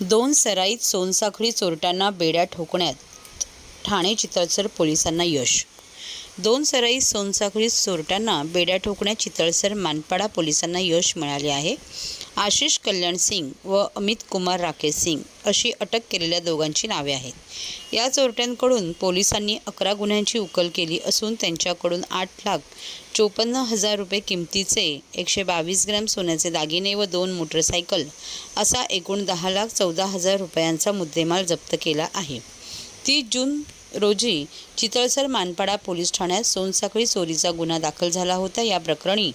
दोन सराईत सोनसाखळी चोरट्यांना बेड्या ठोकण्यात ठाणे चित्रसर पोलिसांना यश दोन सराई सोनसाखळी चोरट्यांना बेड्या ठोकण्यात चितळसर मानपाडा पोलिसांना यश मिळाले आहे. आशिष कल्याण सिंग व अमित कुमार राकेश सिंग अशी अटक केलेल्या दोघांची नावे आहेत. या चोरट्यांकडून पोलिसांनी अकरा गुन्ह्यांची उकल केली असून त्यांच्याकडून आठ लाख चोपन्न हजार रुपये किमतीचे एकशे बावीस ग्रॅम सोन्याचे दागिने व दोन मोटरसायकल असा एकूण दहा लाख चौदा हजार रुपयांचा मुद्देमाल जप्त केला आहे. तीस जून रोजी चितळसर मानपाडा पोलीस ठाण्यात सोनसाखळी चोरीचा गुन्हा दाखल झाला होता. या प्रकरणी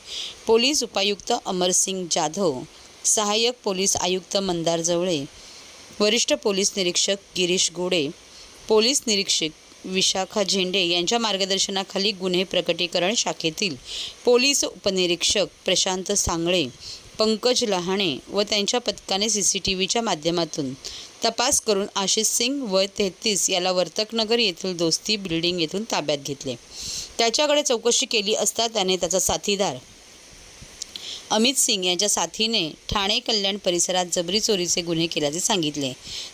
पोलीस उपायुक्त अमरसिंग जाधव सहाय्यक पोलीस आयुक्त मंदार जवळे वरिष्ठ पोलीस निरीक्षक गिरीश गोडे पोलीस निरीक्षक विशाखा झेंडे यांच्या मार्गदर्शनाखाली गुन्हे प्रकटीकरण शाखेतील पोलीस उपनिरीक्षक प्रशांत सांगळे पंकज लहाणे व त्यांच्या पथकाने सी सी टी व्हीच्या माध्यमातून तपास करून आशिष सिंग व तेहतीस याला वर्तकनगर येथील दोस्ती बिल्डिंग येथून ताब्यात घेतले. त्याच्याकडे चौकशी केली असता त्याने त्याचा साथीदार अमित सिंग यांच्या साथीने ठाणे कल्याण परिसरात जबरी चोरीचे गुन्हे केल्याचे सांगितले.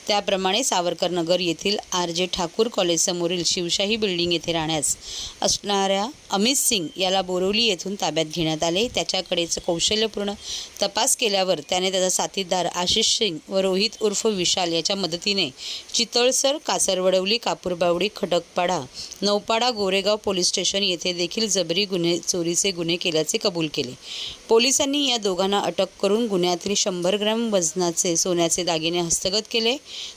त्याप्रमाणे सावरकर नगर येथील R J Thakur कॉलेजसमोरील Shivshahi building येथे राहण्यास असणाऱ्या अमित सिंग याला बोरवली येथून ताब्यात घेण्यात आले. त्याच्याकडेच कौशल्यपूर्ण तपास केल्यावर त्याने त्याचा साथीदार आशिष सिंग व रोहित उर्फ विशाल याच्या मदतीने चितळसर कासरवडवली कापूरबावडी खडकपाडा नौपाडा गोरेगाव पोलीस स्टेशन येथे देखील जबरी गुन्हे चोरीचे गुन्हे केल्याचे कबूल केले. पोलीस पोलिसांनी या दोघांना अटक करून गुन्ह्यातील शंभर ग्रॅम वजनाचे सोन्याचे दागिने हस्तगत केले.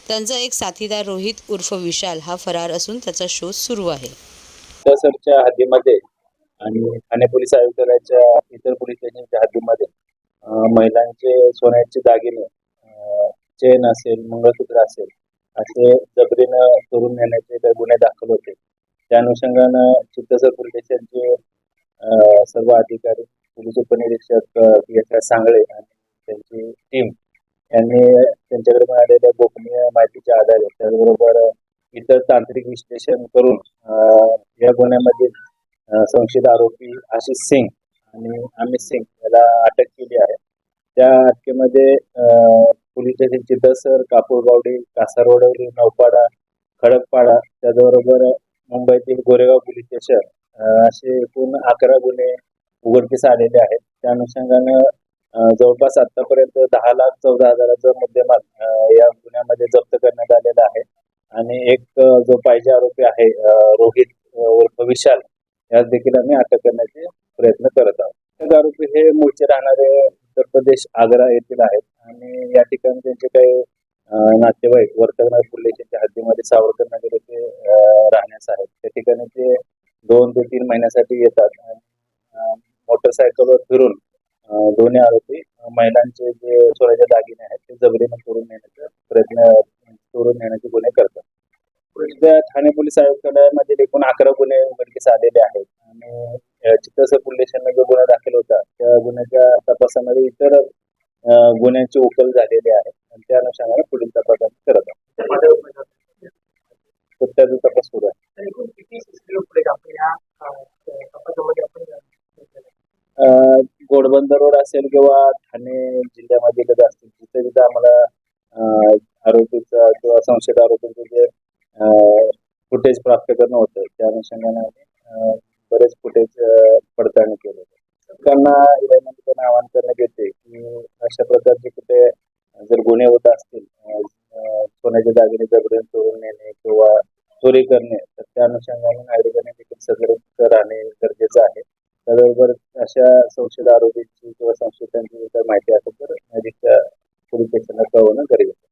त्यांचा एक साथीदार रोहित उर्फ विशाल हा फरार असून त्याचा शोध सुरू आहे. सरच्या हद्दीमध्ये आणि ठाणे पोलीस आयुक्तालयाच्या इतर पोलीस स्टेशनच्या हद्दीमध्ये महिलांचे सोन्याचे दागिने चेन असेल मंगळसूत्र असेल असे जबरीनं करून नेण्याचे काही गुन्हे दाखल होते. त्या अनुषंगानं चित्तसर पोलीस स्टेशनचे सर्व अधिकारी पोलीस उपनिरीक्षक अं, एस आर सांगळे आणि त्यांची टीम यांनी त्यांच्याकडे मिळालेल्या गोपनीय माहितीच्या आधारे त्याचबरोबर इतर तांत्रिक विश्लेषण करून या गुन्ह्यामध्ये संशयित आरोपी आशिष सिंग आणि अमित सिंग याला अटक केली आहे. त्या अटकेमध्ये अं, पोलीस स्टेशन चितळसर कापूरबावडी कासारवडवली नौपाडा खडकपाडा त्याचबरोबर मुंबईतील गोरेगाव पोलीस स्टेशन असे एकूण अकरा गुन्हे उघडकीस आलेले आहेत. त्या अनुषंगानं जवळपास आतापर्यंत दहा लाख चौदा हजाराचा मुद्देमाल या गुन्ह्यामध्ये जप्त करण्यात आलेला आहे. आणि एक जो पाहिजे आरोपी आहे रोहित उर्फ विशाल यास देखील आम्ही अटक करण्याचे प्रयत्न करत आहोत. एक आरोपी हे मूळचे राहणारे उत्तर प्रदेश आग्रा येथील आहेत. आणि या ठिकाणी त्यांचे काही नातेवाईक वर्तकनगर पोलीस स्टेशनच्या हद्दीमध्ये सावरकर नगर येथे राहण्यास आहेत. त्या ठिकाणी ते दोन ते तीन महिन्यासाठी येतात. आणि मोटरसायकलवर फिरून दोन्ही आरोपी महिलांचे जे सोन्याचे दागिने आहेत ते जबरीने चोरून नेण्याचा प्रयत्न चोरून नेण्याचे गुन्हे करतात. ठाणे पोलीस आयुक्तालयामध्ये एकूण अकरा गुन्हे उघडकीस आलेले आहेत. आणि चित्रसर पोलीस जो गुन्हा दाखल होता त्या गुन्ह्याच्या तपासामध्ये इतर गुन्ह्यांची उकल झालेली आहे. आणि त्या अनुषंगाने पुढील तपास आम्ही करत आहोत. तपास सुरू आहे? घोडबंदर रोड असेल किंवा ठाणे जिल्ह्यामध्ये जर असतील तिथे तिथे आम्हाला अं, किंवा संशयित आरोपीचं जे फुटेज प्राप्त करणं होतं त्या अनुषंगाने आम्ही बरेच फुटेज पडताळणी केले. लोकांना या निमित्तानं आवाहन करण्यात येते की अशा प्रकारचे कुठे जर गुन्हे होत असतील सोन्याचे दागिने जबरीने चोरून नेणे किंवा चोरी करणे तर त्या अनुषंगाने नागरिकांनी देखील सतर्क राहणे गरजेचं आहे. त्याबरोबर अशा संशयित आरोग्याची किंवा संशयितांची जर माहिती असेल तर नजीकच्या पोलीस स्टेशनला कळवणं गरजेचं